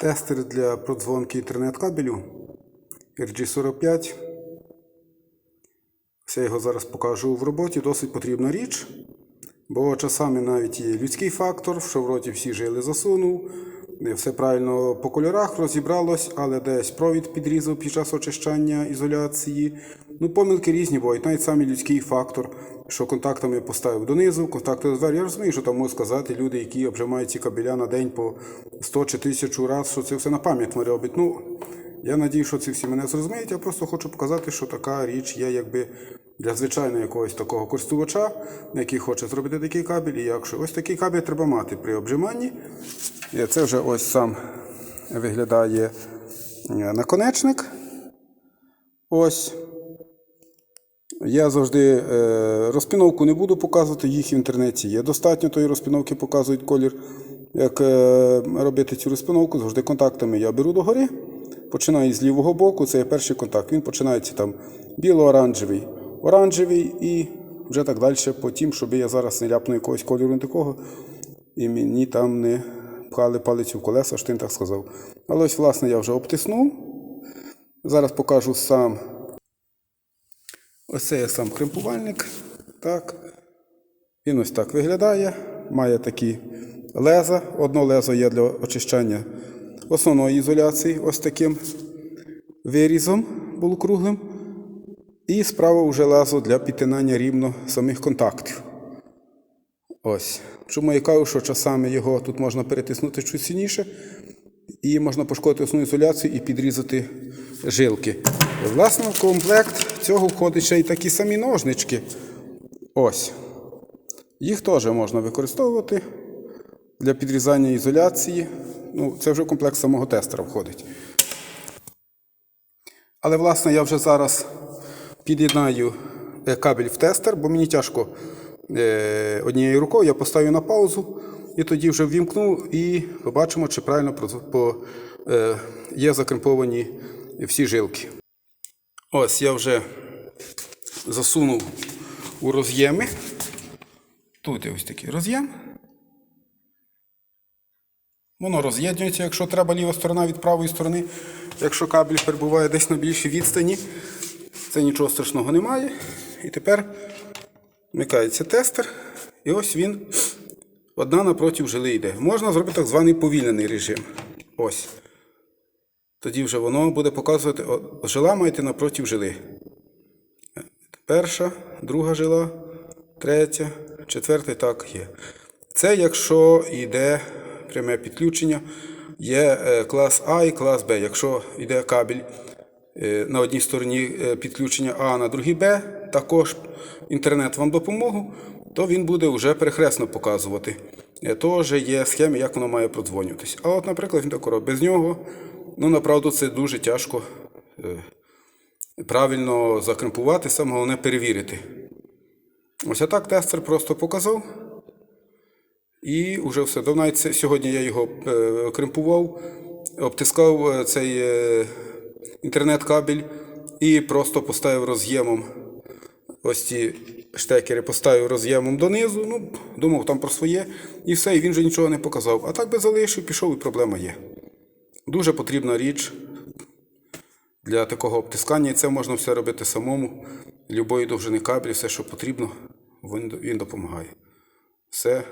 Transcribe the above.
Тестер для продзвонки інтернет-кабелю RG45. Я його зараз покажу в роботі. Досить потрібна річ. Бо часами навіть є людський фактор, в роті всі жили засунув, все правильно по кольорах розібралось, але десь провід підрізав під час очищання ізоляції. Ну, помилки різні бувають, навіть самий людський фактор, що контактами поставив донизу, контакти двері. Я розумію, що там можуть сказати люди, які обжимають ці кабеля на день по 100 чи 1000 разів, що це все на пам'ять роблять. Ну, я надію, що ці всі мене зрозуміють. Я просто хочу показати, що така річ є якби для звичайного якогось такого користувача, який хоче зробити такий кабель. І якщо ось такий кабель треба мати при обжиманні. Це вже ось сам виглядає е, наконечник. Ось. Я завжди е, розпіновку не буду показувати, їх в інтернеті є. Достатньо тої розпіновки показують колір. Як е, робити цю розпіновку, завжди контактами я беру догори. Починаю з лівого боку, це є перший контакт. Він починається там біло-оранжевий, оранжевий і вже так далі по тім, щоб я зараз не ляпну якогось кольору не такого. І мені там не пхали палицю в колеса, він так сказав. Але ось, власне, я вже обтиснув. Зараз покажу сам. Ось це є сам кремпувальник. Так. Він ось так виглядає. Має такі леза. Одно лезо є для очищання основної ізоляції, ось таким вирізом полукруглим. І справа вже лезо для підтинання рівно самих контактів. Ось. Чому я кажу, що часами його тут можна перетиснути чуть сильніше, і можна пошкодити основну ізоляцію і підрізати жилки. Власне, в комплект цього входить ще й такі самі ножнички. Ось. Їх теж можна використовувати для підрізання ізоляції. Ну, це вже комплект самого тестера входить. Але, власне, я вже зараз під'єднаю е, кабель в тестер, бо мені тяжко е, однією рукою. Я поставлю на паузу і тоді вже ввімкну і побачимо, чи правильно е, є закремповані всі жилки. Ось я вже засунув у роз'єми. Тут є ось такий роз'єм. Воно роз'єднується, якщо треба ліва сторона від правої сторони. Якщо кабель перебуває десь на більшій відстані, це нічого страшного немає. І тепер вмикається тестер. І ось він одна напроти жили йде. Можна зробити так званий повільнений режим. Ось. Тоді вже воно буде показувати, жила маєте напроти жили. Перша, друга жила, третя, четверта так є. Це якщо йде пряме підключення, є е, клас А і клас Б. Якщо йде кабель на одній стороні е, підключення А, на другій Б, також інтернет вам допомогу, то він буде вже перехресно показувати. Е, Тож є схеми, як воно має продзвонюватись. А от, наприклад, він тако робить. Без нього, ну, направду, це дуже тяжко е, правильно закремпувати, саме головне перевірити. Ось так тестер просто показав. І вже все. Навіть сьогодні я його е, кремпував, обтискав е, цей е, інтернет-кабель і просто поставив роз'ємом. Ось ці штекери поставив роз'ємом донизу. Ну, думав там про своє. І все, і він вже нічого не показав. А так би залишив, пішов, і проблема є. Дуже потрібна річ для такого обтискання. І це можна все робити самому. Любої довжини кабелі, все, що потрібно, він допомагає. Все.